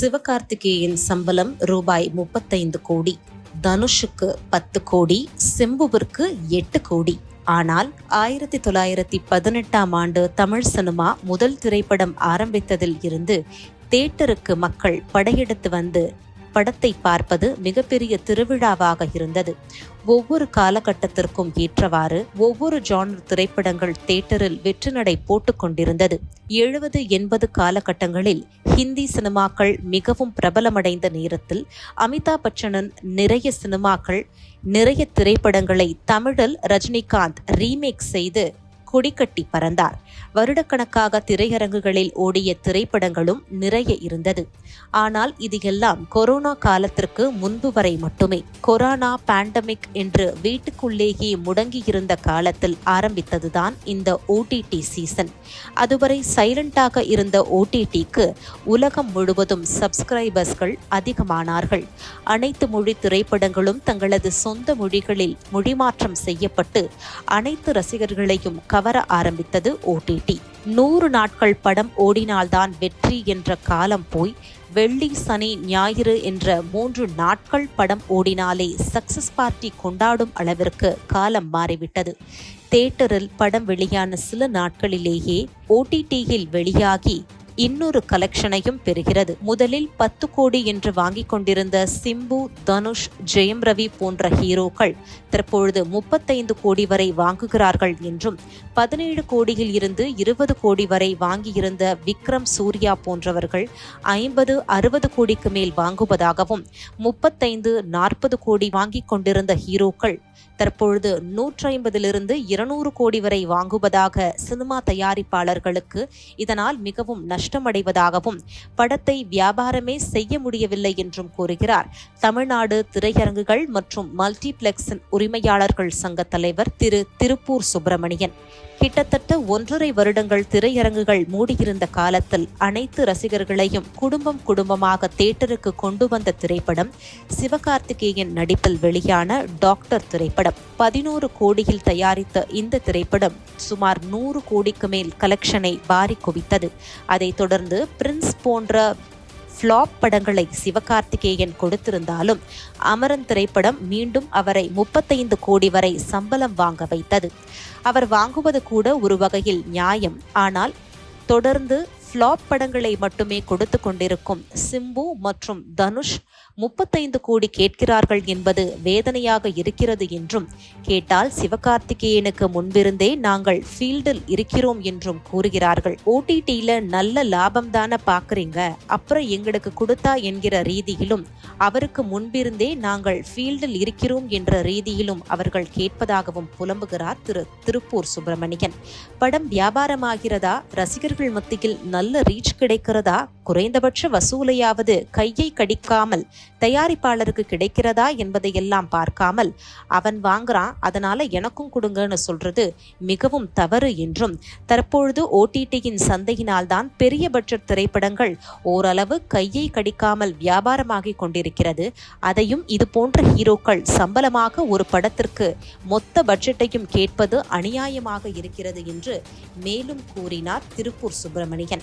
சிவகார்த்திகேயன் சம்பளம் ரூபாய் முப்பத்தைந்து கோடி தனுஷுக்கு பத்து கோடி செம்புவிற்கு எட்டு கோடி. ஆனால் ஆயிரத்தி தொள்ளாயிரத்தி பதினெட்டாம் ஆண்டு தமிழ் சினிமா முதல் திரைப்படம் ஆரம்பித்ததில் இருந்து தேட்டருக்கு மக்கள் படையெடுத்து வந்து படத்தை பார்ப்பது மிகப்பெரிய திருவிழாவாக இருந்தது. ஒவ்வொரு காலகட்டத்திற்கும் ஏற்றவாறு ஒவ்வொரு ஜானர் திரைப்படங்கள் தேட்டரில் வெற்றி நடை போட்டுக்கொண்டிருந்தது எழுபது எண்பது காலகட்டங்களில் ஹிந்தி சினிமாக்கள் மிகவும் பிரபலமடைந்த நேரத்தில் அமிதாப் பச்சனின் நிறைய சினிமாக்கள் நிறைய திரைப்படங்களை தமிழில் ரஜினிகாந்த் ரீமேக் செய்து கொடிக்கட்டி பறந்தார். வருடக்கணக்காக திரையரங்குகளில் ஓடிய திரைப்படங்களும் நிறைய இருந்தது. ஆனால் இது எல்லாம் கொரோனா காலத்திற்கு முன்பு வரை மட்டுமே கொரோனா பேண்டமிக் என்று வீட்டுக்குள்ளேயே முடங்கியிருந்த காலத்தில் ஆரம்பித்ததுதான் இந்த ஓடிடி சீசன் அதுவரை சைலண்டாக இருந்த ஓடிடிக்கு உலகம் முழுவதும் சப்ஸ்கிரைபர்ஸ்கள் அதிகமானார்கள். அனைத்து மொழி திரைப்படங்களும் தங்களது சொந்த மொழிகளில் மொழிமாற்றம் செய்யப்பட்டு அனைத்து ரசிகர்களையும் கவர ஆரம்பித்தது ஓடிடி நூறு நாட்கள் படம் ஓடினால்தான் வெற்றி என்ற காலம் போய் வெள்ளி சனி ஞாயிறு என்ற மூன்று நாட்கள் படம் ஓடினாலே சக்சஸ் பார்ட்டி கொண்டாடும் அளவிற்கு காலம் மாறிவிட்டது. தேட்டரில் படம் வெளியான சில நாட்களிலேயே ஓடிடியில் வெளியாகி இன்னொரு கலெக்ஷனையும் பெறுகிறது. முதலில் பத்து கோடி என்று வாங்கிக் கொண்டிருந்த சிம்பு தனுஷ் ஜெயம் ரவி போன்ற ஹீரோக்கள் தற்பொழுது முப்பத்தைந்து கோடி வரை வாங்குகிறார்கள் என்றும் பதினேழு கோடியில் இருந்து இருபது கோடி வரை வாங்கியிருந்த விக்ரம் சூர்யா போன்றவர்கள் ஐம்பது அறுபது கோடிக்கு மேல் வாங்குவதாகவும் முப்பத்தைந்து நாற்பது கோடி வாங்கிக் கொண்டிருந்த ஹீரோக்கள் தற்பொழுது நூற்றி ஐம்பதிலிருந்து இருநூறு கோடி வரை வாங்குவதாக சினிமா தயாரிப்பாளர்களுக்கு இதனால் மிகவும் நஷ்டம் நஷ்டமடைவதாகவும் படத்தை வியாபாரமே செய்ய முடியவில்லை என்றும் கூறுகிறார். தமிழ்நாடு திரையரங்குகள் மற்றும் மல்டிபிளெக்ஸின் உரிமையாளர்கள் சங்க தலைவர் திரு திருப்பூர் சுப்பிரமணியன். கிட்டத்தட்ட ஒன்றரை வருடங்கள் திரையரங்குகள் மூடியிருந்த காலத்தில் அனைத்து ரசிகர்களையும் குடும்பம் குடும்பமாக தேட்டருக்கு கொண்டு வந்த திரைப்படம் சிவகார்த்திகேயன் நடிப்பில் வெளியான டாக்டர் திரைப்படம். பதினோரு கோடியில் தயாரித்த இந்த திரைப்படம் சுமார் நூறு கோடிக்கு மேல் கலெக்ஷனை வாரி குவித்தது. அதை தொடர்ந்து பிரின்ஸ் போன்ற ஃப்ளாப் படங்களை சிவகார்த்திகேயன் கொடுத்திருந்தாலும் அமரன் திரைப்படம் மீண்டும் அவரை முப்பத்தைந்து கோடி வரை சம்பளம் வாங்க வைத்தது. அவர் வாங்குவது கூட ஒரு வகையில் நியாயம். ஆனால் தொடர்ந்து ஃப்ளாப் படங்களை மட்டுமே கொடுத்து கொண்டிருக்கும் சிம்பு மற்றும் தனுஷ் முப்பத்தைந்து கோடி கேட்கிறார்கள் என்பது வேதனையாக இருக்கிறது என்றும் கேட்டால் சிவகார்த்திகேயனுக்கு முன்பிருந்தே நாங்கள் ஃபீல்டில் இருக்கிறோம் என்றும் கூறுகிறார்கள். ஓடிடியில நல்ல லாபம் தானே பாக்குறீங்க அப்புறம் எங்களுக்கு கொடுத்தா என்கிற ரீதியிலும் அவருக்கு முன்பிருந்தே நாங்கள் ஃபீல்டில் இருக்கிறோம் என்ற ரீதியிலும் அவர்கள் கேட்பதாகவும் புலம்புகிறார் திரு திருப்பூர் சுப்பிரமணியன். படம் வியாபாரமாகிறதா? ரசிகர்கள் மத்தியில் நல்ல ரீச் கிடைக்கிறதா? குறைந்தபட்ச வசூலையாவது கையை கடிக்காமல் தயாரிப்பாளருக்கு கிடைக்கிறதா என்பதையெல்லாம் பார்க்காமல் அவன் வாங்குறான் அதனால எனக்கும் கொடுங்கன்னு சொல்றது மிகவும் தவறு என்றும் தற்பொழுது ஓடிடியின் சந்தையினால்தான் பெரிய பட்ஜெட் திரைப்படங்கள் ஓரளவு கையை கடிக்காமல் வியாபாரமாகி கொண்டிருக்கிறது. அதையும் இது போன்ற ஹீரோக்கள் சம்பளமாக ஒரு படத்திற்கு மொத்த பட்ஜெட்டையும் கேட்பது அநியாயமாக இருக்கிறது என்று மேலும் கூறினார் திருப்பூர் சுப்பிரமணியன்.